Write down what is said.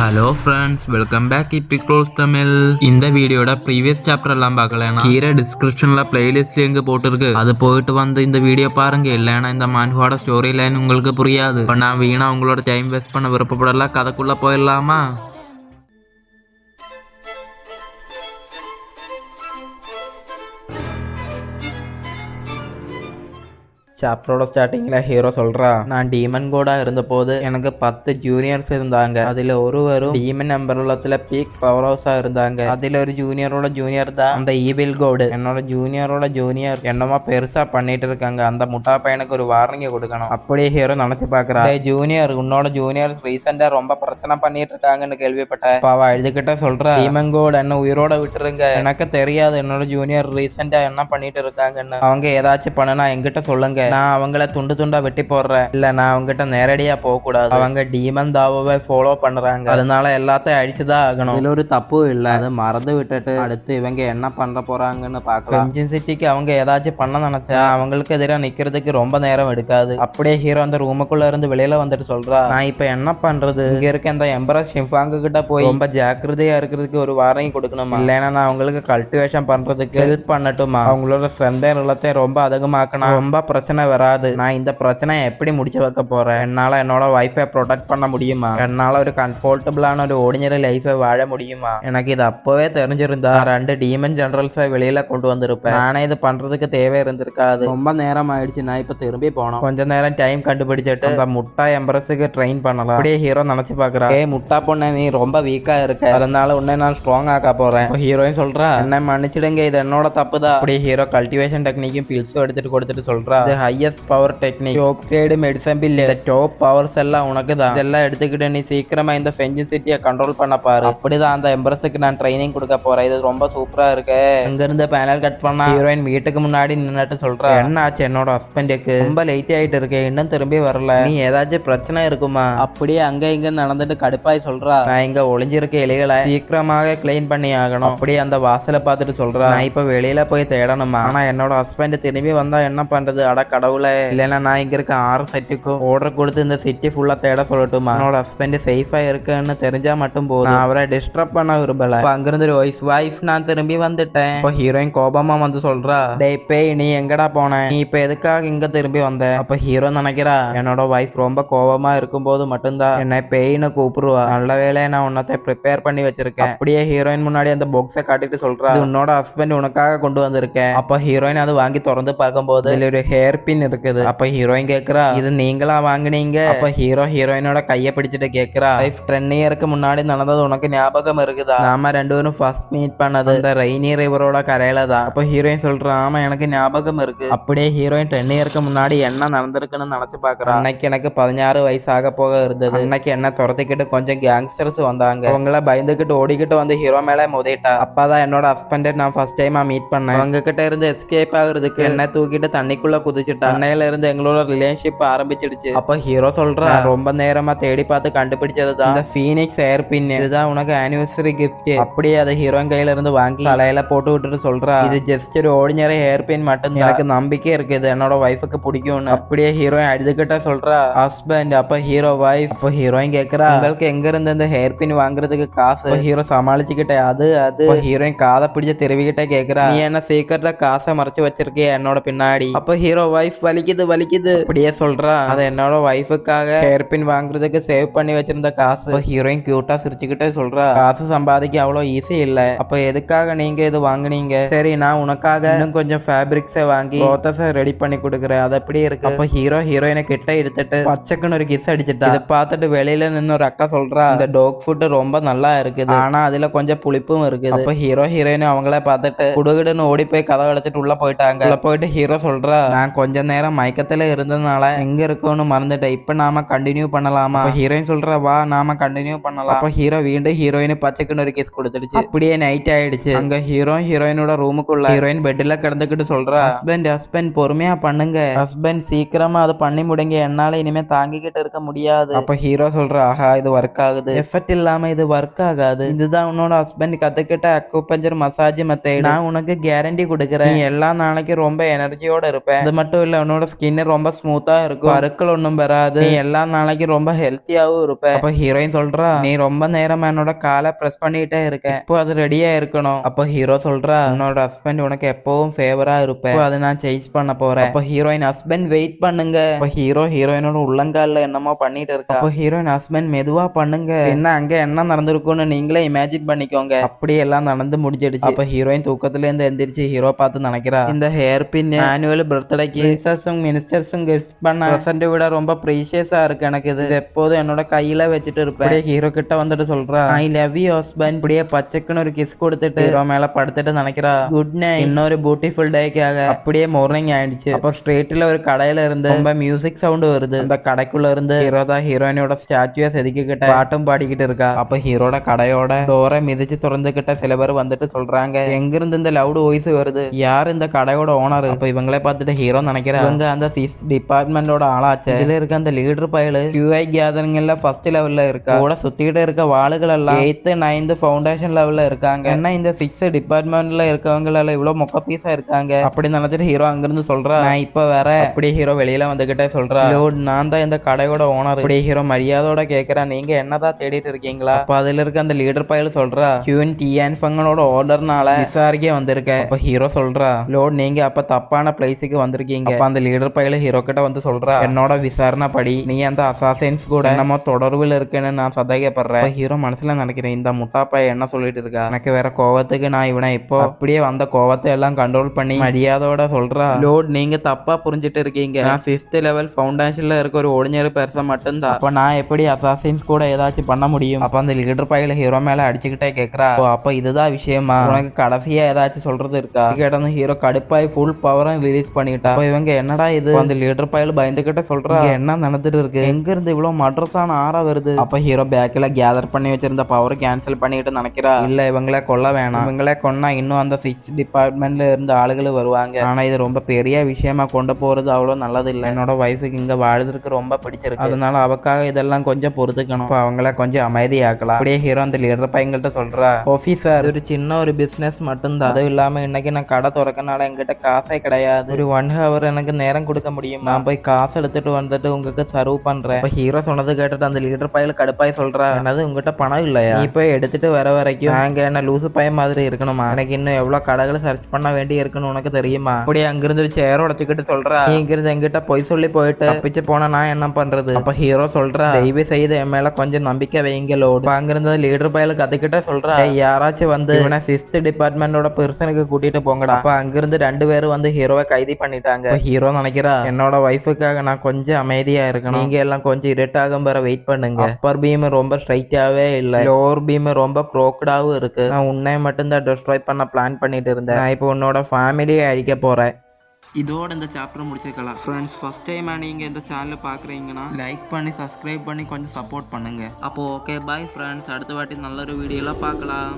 Hello friends welcome back இப்பிக்ரோஸ் தமிழ் இந்த வீடியோட ப்ரீவியஸ் சாப்டர் எல்லாம் பார்க்கலாம் கீழே டிஸ்கிரிப்ஷன்ல பிளேலிஸ்ட் லிங்க் போட்டிருக்கு? அது போயிட்டு வந்து இந்த வீடியோ பாருங்க. இல்லைன்னா இந்த மான்ஹோட ஸ்டோரி லைன் உங்களுக்கு புரியாது. நான் வீணா உங்களோட டைம் வேஸ்ட் பண்ண விருப்பப்படலாம் கதைக்குள்ள போயிடலாமா? சாப்டரோட ஸ்டார்டிங்கில் ஹீரோ சொல்கிறா நான் டீமன் கோடா இருந்தபோது எனக்கு பத்து ஜூனியர்ஸ் இருந்தாங்க. அதில் ஒருவரும் டீமன் அம்பரலத்தில் பீக் பவர் ஹவுஸாக இருந்தாங்க. அதில் ஒரு ஜூனியரோட ஜூனியர் தான் அந்த ஈவில் கோடு என்னோட ஜூனியரோட ஜூனியர் என்னமோ பெருசாக பண்ணிட்டு இருக்காங்க. அந்த முட்டா பையனுக்கு ஒரு வார்னிங் கொடுக்கணும். அப்படியே ஹீரோ நினச்சி பார்க்குறா. ஜூனியர் உன்னோட ஜூனியர் ரீசெண்டாக ரொம்ப பிரச்சனை பண்ணிட்டு இருக்காங்கன்னு கேள்விப்பட்டேன். பாவா எழுதிக்கிட்ட எழுதுகிட்ட சொல்கிறா டீமன் கோடு என்ன உயிரோட விட்டுருங்க. எனக்கு தெரியாது என்னோட ஜூனியர் ரீசெண்டாக என்ன பண்ணிட்டு இருக்காங்கன்னு. அவங்க ஏதாச்சும் பண்ணுனா என்கிட்ட சொல்லுங்க. நான் அவங்கள துண்டு துண்டா வெட்டி போடுறேன். இல்ல நான் அவங்ககிட்ட நேரடியா போக கூடாது அவங்க டீமன் தாவாவை ஃபாலோ பண்றாங்க. அதனால எல்லாத்தையும் அழிச்சுதான் ஆகணும். இதுல ஒரு தப்பும் இல்ல. அதை மறந்து விட்டுட்டு அடுத்து இவங்க என்ன பண்ற போறாங்கன்னு பார்க்கலாம். என்ஜின் சிட்டிக்கு அவங்க ஏதாச்சும் பண்ண நினைச்சா அவங்களுக்கு எதிராக நிக்கிறதுக்கு ரொம்ப நேரம் எடுக்காது. அப்படியே ஹீரோ அந்த ரூமுக்குள்ள இருந்து வெளியில வந்துட்டு சொல்றா நான் இப்ப என்ன பண்றது? இங்க இருக்க இந்த எம்பரஸ் ஷிம்பாங்க கிட்ட போய் ரொம்ப ஜாக்கிரதையா இருக்கிறதுக்கு ஒரு வாரங்கி கொடுக்கணுமா? இல்லைன்னா நான் அவங்களுக்கு கல்டிவேஷன் பண்றதுக்கு ஹெல்ப் பண்ணட்டுமா? அவங்களோட ஃப்ரெண்டே நிலத்தை ரொம்ப அதிகமாக்கணும். ரொம்ப பிரச்சனை வராது. நான் இந்த பிரச்சனையை எப்படி முடிச்சு வைக்க போறேன்? என்னால என்னோட வைஃபை ப்ரொடெக்ட் பண்ண முடியுமா? என்னால ஒரு கம்ஃபர்டபுளான ஒரு ஓடிஞ்சரி லைஃபை வாழ முடியுமா? எனக்கு இது அப்பவே தெரிஞ்சிருந்தா ரெண்டு டீமன் ஜெனரல்ஸை வெளியில கொண்டு வந்திருப்பேன். நானே இது பண்றதுக்கு தேவை இருந்திருக்காது. ரொம்ப நேரம் ஆயிடுச்சு. நான் இப்ப திரும்பி போனோம் கொஞ்ச நேரம் டைம் கண்டுபிடிச்சிட்டு அந்த முட்டா எம்பரஸுக்கு ட்ரெயின் பண்ணலாம். அப்படியே ஹீரோ நினைச்சு பாக்குறா. ஏய் முட்டா பொண்ணு நீ ரொம்ப வீக்கா இருக்க. அதனால உன்னை நான் ஸ்ட்ராங் ஆக்க போறேன். ஹீரோயின் சொல்றா. என்ன மன்னிச்சிடுங்க. இது என்னோட தப்பு தான் அப்படியே ஹீரோ கல்டிவேஷன் டெக்னிக்கும் பில்ஸும் எடுத்துட்டு கொடுத்துட்டு சொல்றா. இது highest power technique top grade medicine pill இந்த டாப் பவர்ஸ் எல்லாம் உனக்கு தான் இதெல்லாம் எடுத்துக்கிட்டு நீ சீக்கிரமா இந்த ஃபெஞ்சி சிட்டியை கண்ட்ரோல் பண்ண பாரு அப்படிதான் அந்த எம்பரஸுக்கு நான் ட்ரைனிங் கொடுக்க போறேன் இது ரொம்ப சூப்பரா இருக்கு. அங்க இருந்து பேனல் கட் பண்ணா ஹீரோயின் வீட்டுக்கு முன்னாடி நின்னுட்டு சொல்றேன் என்ன ஆச்சு என்னோட ஹஸ்பண்டுக்கு ரொம்ப லேட் ஆயிட்டு இருக்கு இன்னும் திரும்பி வரல நீ ஏதாச்சும் பிரச்சனை இருக்குமா அப்படியே அங்க இங்க நடந்துட்டு கடுப்பாய் சொல்றா. நான் இங்க ஒளிஞ்சிருக்க இலைகளை சீக்கிரமாக கிளீன் பண்ணி ஆகணும் அப்படியே அந்த வாசலை பார்த்துட்டு சொல்றா. நான் இப்ப வெளியில போய் தேடணுமா ஆனா என்னோட ஹஸ்பண்ட் திரும்பி வந்தா என்ன பண்றது அட கடவுளே. இல்லைன்னா நான் இங்க இருக்க ஆறு செட்டுக்கும் ஆர்டர் கொடுத்து இந்த சிட்டி ஃபுல்லா தேட சொல்லட்டுமா? என்னோட ஹஸ்பண்ட் சேஃபா இருக்குன்னு தெரிஞ்சா மட்டும் போதும். அவரை டிஸ்டர்ப் பண்ண விரும்பல. அங்கிருந்து ஒரு வாய்ஸ் வைஃப் நான் திரும்பி வந்துட்டேன். இப்போ ஹீரோயின் கோபமா வந்து சொல்றா டே பேய் நீ எங்கடா போன? நீ இப்ப எதுக்காக இங்க திரும்பி வந்த? அப்ப ஹீரோ நினைக்கிறா என்னோட வைஃப் ரொம்ப கோபமா இருக்கும்போது மட்டும்தான் என்னை பேய்னு கூப்பிடுவா. நல்ல வேலையை நான் உன்னத்தை ப்ரிப்பேர் பண்ணி வச்சிருக்கேன். அப்படியே ஹீரோயின் முன்னாடி அந்த பாக்ஸை காட்டிட்டு சொல்றா உன்னோட ஹஸ்பண்ட் உனக்காக கொண்டு வந்திருக்கேன். அப்ப ஹீரோயின் அது வாங்கி திறந்து பார்க்கும்போது ஒரு ஹேர் பின் இருக்குது. அப்ப ஹீரோயின் கேக்குறா? இது நீங்களா வாங்குனீங்க? அப்ப ஹீரோ ஹீரோயினோட கைய பிடிச்சிட்டு கேக்குறா? லைஃப் டென் இயருக்கு முன்னாடி நடந்தது உனக்கு ஞாபகம் இருக்குதா? நாம ரெண்டு பேரும் ஃபர்ஸ்ட் மீட் பண்ணது. இந்த ரெய்னி ரிவரோட கரையில தான். அப்ப ஹீரோயின் சொல்றா ஆமா எனக்கு ஞாபகம் இருக்கு. அப்படியே ஹீரோயின் டென் இயருக்கு முன்னாடி என்ன நடந்திருக்குன்னு நினைச்சு பாக்குறா. அன்னைக்கு எனக்கு பதினாறு வயசு ஆக போக இருந்தது. அன்னைக்கு என்ன துரத்திக்கிட்டு கொஞ்சம் கேங்ஸ்டர்ஸ் வந்தாங்க. அவங்கள பயந்துகிட்டு ஓடிக்கிட்டு வந்து ஹீரோ மேல மோதிட்டா. அப்பதான் என்னோட ஹஸ்பண்டை நான் ஃபர்ஸ்ட் டைமா மீட் பண்ணேன். அவங்க கிட்ட இருந்து எஸ்கேப் ஆகுறதுக்கு என்ன தூக்கிட்டு தண்ணிக்குள்ள குதிச்சுட்டா அன்னையில இருந்து எங்களோட ரிலேஷன்ஷிப் ஆரம்பிச்சிடுச்சு. அப்ப ஹீரோ சொல்றா ரொம்ப நேரமா தேடி பார்த்து கண்டுபிடிச்சது தான். இந்த ஃபீனிக்ஸ் ஏர் பின் இதுதான் உனக்கு ஆனிவர்சரி கிஃப்ட் அப்படியே அதை ஹீரோயின் கையில இருந்து வாங்கி தலையில போட்டு விட்டுட்டு சொல்றா. இது ஜஸ்ட் ஒரு ஓடிஞ்சரி ஹேர் பின் மட்டும் எனக்கு நம்பிக்கை இருக்கு இது என்னோட ஒய்ஃபுக்கு பிடிக்கும்னு. அப்படியே ஹீரோயின் அழுதுகிட்ட சொல்றா. ஹஸ்பண்ட் அப்ப ஹீரோ வைஃப் அப்ப ஹீரோயின் கேக்குறா. உங்களுக்கு எங்க இருந்து இந்த ஹேர் பின் வாங்குறதுக்கு காசு? ஹீரோ சமாளிச்சுக்கிட்டே அது அது. ஹீரோயின் காதை பிடிச்ச திருவிக்கிட்டே கேக்குறா. நீ என்ன சீக்கிரட்டா காசை மறைச்சு வச்சிருக்கிய என்னோட பின்னாடி. அப்ப ஹீரோ வைஃப் வலிக்குது வலிக்குது. அப்படியே சொல்றா அது என்னோட ஒய்ஃபுக்காக ஹேர் பின் வாங்குறதுக்கு சேவ் பண்ணி வச்சிருந்த காசு. ஹீரோயின் கியூட்டா சிரிச்சுக்கிட்டே சொல்றா காசு சம்பாதிக்க அவ்வளவு ஈஸி இல்ல. அப்ப எதுக்காக நீங்க இது வாங்குனீங்க? சரி நான் உனக்காக இன்னும் கொஞ்சம் ஃபேப்ரிக்ஸை வாங்கி க்ளோத்தஸை ரெடி பண்ணி கொடுக்குறேன். அது எப்படி இருக்கு? அப்ப ஹீரோ ஹீரோயினை கிட்ட எடுத்துட்டு பச்சைக்குன்னு ஒரு கிஸ் அடிச்சுட்டா. இதை பார்த்துட்டு வெளியில நின்று ஒரு அக்கா சொல்றா இந்த டாக் ஃபுட் ரொம்ப நல்லா இருக்குது. ஆனா அதுல கொஞ்சம் புளிப்பும் இருக்குது. அப்ப ஹீரோ ஹீரோயின் அவங்கள பார்த்துட்டு குடுகுடுன்னு ஓடி போய் கதவை அடைச்சிட்டு உள்ள போயிட்டாங்க. உள்ள போயிட்டு ஹீரோ சொல்றா நான் கொஞ்ச நேரம் மயக்கத்துல இருந்ததுனால எங்க இருக்கோன்னு மறந்துட்டேன். இப்ப நாம கண்டினியூ பண்ணலாமா? ஹீரோயின் சொல்றா வா நாம கண்டினியூ பண்ணலாம். அப்ப ஹீரோ வீണ്ടുம் ஹீரோயின் பச்சைக்குன்னு ஒரு கிஸ் கொடுத்துடுச்சு. அப்படியே நைட் ஆயிடுச்சு. அங்க ஹீரோ ஹீரோயினோட ரூமுக்குள்ள ஹீரோயின் பெட்ல கிடந்துக்கிட்டு சொல்றா ஹஸ்பண்ட் ஹஸ்பண்ட் பொறுமையா பண்ணுங்க. ஹஸ்பண்ட் சீக்கிரமா அதை பண்ணி முடிங்க. என்னால இனிமே தாங்கிக்கிட்டு இருக்க முடியாது. அப்ப ஹீரோ சொல்றா ஆஹா இது ஒர்க் ஆகுது. எஃபெக்ட் இல்லாம இது ஒர்க் ஆகாது. இதுதான் உன்னோட ஹஸ்பண்ட் கத்துக்கிட்ட அக்குபஞ்சர் மசாஜ் மெத்தட் நான் உனக்கு கேரண்டி கொடுக்குறேன். எல்லா நாளைக்கும் ரொம்ப எனர்ஜியோட இருப்பேன் அது மட்டும் மட்டும் இல்ல உன்னோட ஸ்கின் ரொம்ப ஸ்மூத்தா இருக்கும். பருக்கள் ஒன்றும் வராது. நீ எல்லா நாளைக்கும் ரொம்ப ஹெல்த்தியாவும் இருப்ப. அப்ப ஹீரோயின் சொல்றா? நீ ரொம்ப நேரம் என்னோட காலை பிரஸ் பண்ணிட்டே இருக்க. இப்போ அது ரெடியா இருக்கணும். அப்ப ஹீரோ சொல்றா? உன்னோட ஹஸ்பண்ட் உனக்கு எப்பவும் ஃபேவரா இருப்ப. இப்போ அதை நான் சேஞ்ச் பண்ண போறேன். அப்ப ஹீரோயின் ஹஸ்பண்ட் வெயிட் பண்ணுங்க. அப்ப ஹீரோ ஹீரோயினோட உள்ளங்கால்ல என்னமோ பண்ணிட்டு இருக்கா? அப்ப ஹீரோயின் ஹஸ்பண்ட் மெதுவா பண்ணுங்க. என்ன அங்க என்ன நடந்திருக்கும்னு நீங்களே இமேஜின் பண்ணிக்கோங்க. அப்படியே எல்லாம் நடந்து முடிஞ்சிடுச்சு. அப்ப ஹீரோயின் தூக்கத்துல இருந்து எந்திரிச்சு ஹீரோ பார்த்து நினைக்கிறா. இந்த ஹேர் பின் ஆனுவல் பர்த்டேக்கு பிரின்சஸும் மினிஸ்டர்ஸும் கிஃப்ட் பண்ண பிரசன்ட் விட ரொம்ப ப்ரீஷியஸா இருக்கு எனக்கு இது. எப்போதும் என்னோட கையில வச்சுட்டு இருப்பேன். ஹீரோ கிட்ட வந்துட்டு சொல்றா ஐ லவ் யூ ஹஸ்பண்ட் இப்படியே பச்சைக்குன்னு ஒரு கிஸ் கொடுத்துட்டு ஹீரோ மேல படுத்துட்டு நினைக்கிறா குட் நைட் இன்னொரு பியூட்டிஃபுல் டேக்காக அப்படியே மார்னிங் ஆயிடுச்சு. அப்போ ஸ்ட்ரீட்ல ஒரு கடையில இருந்து ரொம்ப மியூசிக் சவுண்ட் வருது. அந்த கடைக்குள்ள இருந்து ஹீரோ தான் ஹீரோயினோட ஸ்டாச்சுவை செதுக்கிக்கிட்ட பாட்டும் பாடிக்கிட்டு இருக்கா. அப்ப ஹீரோட கடையோட டோரை மிதிச்சு திறந்துகிட்ட சில பேர் வந்துட்டு சொல்றாங்க எங்க இருந்து இந்த லவுட் வாய்ஸ் வருது? யார் இந்த கடையோட ஓனர் இப்ப இவங்களே பார்த்துட்டு ஹீரோ நினைக்கிறேன். இவங்க அந்த சிஸ் டிபார்ட்மெண்டோட ஆளாச்சு. இதுல இருக்க அந்த லீடர் பயலு கியூஐ கேதரிங்ல ஃபர்ஸ்ட் லெவல்ல இருக்கா? கூட சுத்திக்கிட்டு இருக்க வாளுகள் எல்லாம் எயித்து நைன்த் ஃபவுண்டேஷன் லெவல்ல இருக்காங்க. என்ன இந்த சிக்ஸ் டிபார்ட்மெண்ட்ல இருக்கவங்க எல்லாம் இவ்வளவு மொக்க பீஸா இருக்காங்க? அப்படி நினைச்சிட்டு ஹீரோ அங்கிருந்து சொல்றா. நான் இப்ப வேற அப்படியே ஹீரோ வெளியில வந்துகிட்டே சொல்றா. "Lord, நான் தான் இந்த கடையோட ஓனர் அப்படியே ஹீரோ மரியாதையோட கேக்குறேன் நீங்க என்னதான் தேடிட்டு இருக்கீங்களா? அப்ப அதுல இருக்க அந்த லீடர் பயல் சொல்றா கியூன் டிஎன் ஃபங்கனோட ஆர்டர்னால விசாரிக்க வந்திருக்கேன். அப்ப ஹீரோ சொல்றா லோட் நீங்க அப்ப தப்பான பிளேஸுக்கு வந்திருக்கீங்க. அப்ப அந்த லீடர் பயல ஹீரோ கிட்ட வந்து சொல்றா என்னோட விசாரணை படி நீ அந்த அசாசன்ஸ் கூட நம்ம தொடர்பில் இருக்குன்னு நான் சந்தேகப்படுறேன் ஹீரோ மனசுல நினைக்கிறேன் இந்த முட்டா பையன் என்ன சொல்லிட்டு இருக்கா? எனக்கு வேற கோவத்துக்கு நான் இவனை இப்போ அப்படியே வந்த கோவத்தை எல்லாம் கண்ட்ரோல் பண்ணி மரியாதையோட சொல்றா. லோட் நீங்க தப்பா புரிஞ்சிட்டு இருக்கீங்க. நான் சிக்ஸ்த் லெவல் ஃபவுண்டேஷன்ல இருக்க ஒரு ஒடிஞ்சரு பெருசை மட்டும்தான். அப்ப நான் எப்படி அசாசின்ஸ் கூட ஏதாச்சும் பண்ண முடியும்? அப்ப அந்த லீடர் பையில ஹீரோ மேல அடிச்சுக்கிட்டே கேக்குறா. "ஓ, அப்ப இதுதான் விஷயமா? உனக்கு கடைசியா ஏதாச்சும் சொல்றது இருக்கா? கேட்டதும் ஹீரோ கடுப்பாய் ஃபுல் பவரும் ரிலீஸ் பண்ணிட்டா. அப்ப இவங்க என்னடா இது? அந்த லீடர் பையில பயந்துகிட்ட சொல்றா "இங்க என்ன நடந்துட்டு இருக்கு? எங்க இருந்து இவ்வளவு மட்ரஸான ஆறா வருது? அப்ப ஹீரோ பேக்ல கேதர் பண்ணி வச்சிருந்த பவர் கேன்சல் பண்ணிட்டு நினைக்கிறா. இல்ல இவங்களே கொல்ல வேணாம். இவங்களே கொன்னா இன்னும் அந்த சிக்ஸ் டிபார்ட்மெண்ட்ல இருந்து ஆளுகள் வருவாங்க. ஆனா இது ரொம்ப பெரிய விஷயமா கொண்டு போறது அவ்வளவு நல்லது இல்ல என்னோட ஒய்ஃபுக்கு இங்க வாழ்றதுக்கு ரொம்ப பிடிச்சிருக்கு. அதனால அவக்காக இதெல்லாம் கொஞ்சம் பொறுத்துக்கணும். அவங்கள கொஞ்சம் அமைதியாக்கலாம். அப்படியே ஹீரோ அந்த லீடர் பையன்கிட்ட சொல்றா ஆஃபீஸர் ஒரு சின்ன ஒரு பிசினஸ் மட்டும்தான். அதுவும் இல்லாம இன்னைக்கு நான் கடை திறக்கனால என்கிட்ட காசே கிடையாது. ஒரு ஒன் ஹவர் எனக்கு நேரம் கொடுக்க முடியும்? நான் போய் காசு எடுத்துட்டு வந்துட்டு உங்களுக்கு சர்வ் பண்றேன். இப்ப ஹீரோ சொன்னது கேட்டுட்டு அந்த லீடர் பையல கடுப்பாய் சொல்றா. என்னது உங்ககிட்ட பணம் இல்லையா? நீ போய் எடுத்துட்டு வர வரைக்கும் நாங்க என்ன லூசு பையன் மாதிரி இருக்கணுமா? எனக்கு இன்னும் எவ்வளவு கடைகளை சர்ச் பண்ண வேண்டி இருக்குன்னு உனக்கு தெரியுமா? அப்படியே அங்கிருந்து சேர் உடச்சுக்கிட்டு சொல்றா. நீ இங்கிருந்து எங்கிட்ட பொய் சொல்லி போயிட்டு தப்பிச்சு போனா நான் என்ன பண்றது? அப்ப ஹீரோ சொல்றா. தயவு செய்து என் மேல கொஞ்சம் நம்பிக்கை வைங்களோ இப்ப அங்கிருந்து லீடர் பையல கத்துக்கிட்ட சொல்றா. "ஏய், யாராச்சும் வந்து இவனை சிஸ்த் டிபார்ட்மெண்டோட பெர்சனுக்கு கூட்டிட்டு போங்கடா. அப்ப அங்கிருந்து ரெண்டு பேரும் வந்து ஹீரோவை கைது பண்ணிட்டாங்க. ஹீரோ நினைக்கிறா? என்னோட ஒய்ஃபுக்காக நான் கொஞ்சம் அமைதியா இருக்கணும். நீங்க எல்லாம் கொஞ்சம் இருட்டாகும் வர வெயிட் பண்ணுங்க. அப்பர் பீம் ரொம்ப ஸ்ட்ரைட்டாவே இல்ல. லோவர் பீம் ரொம்ப குரோக்கடாவும் இருக்கு. நான் உன்னை மட்டும்தான் டெஸ்ட்ராய் பண்ண பிளான் பண்ணிட்டு இருந்தேன். நான் இப்போ உன்னோட ஃபேமிலியை அழிக்க போறேன். இதோட இந்த சாப்டர் முடிச்சுக்கலாம். ஃப்ரெண்ட்ஸ் ஃபர்ஸ்ட் டைம் நீங்கள் இந்த சேனல் பார்க்குறீங்கன்னா லைக் பண்ணி சப்ஸ்கிரைப் பண்ணி கொஞ்சம் சப்போர்ட் பண்ணுங்க. அப்போ ஓகே பாய் ஃப்ரெண்ட்ஸ் அடுத்த வாட்டி நல்ல ஒரு வீடியோலாம் பார்க்கலாம்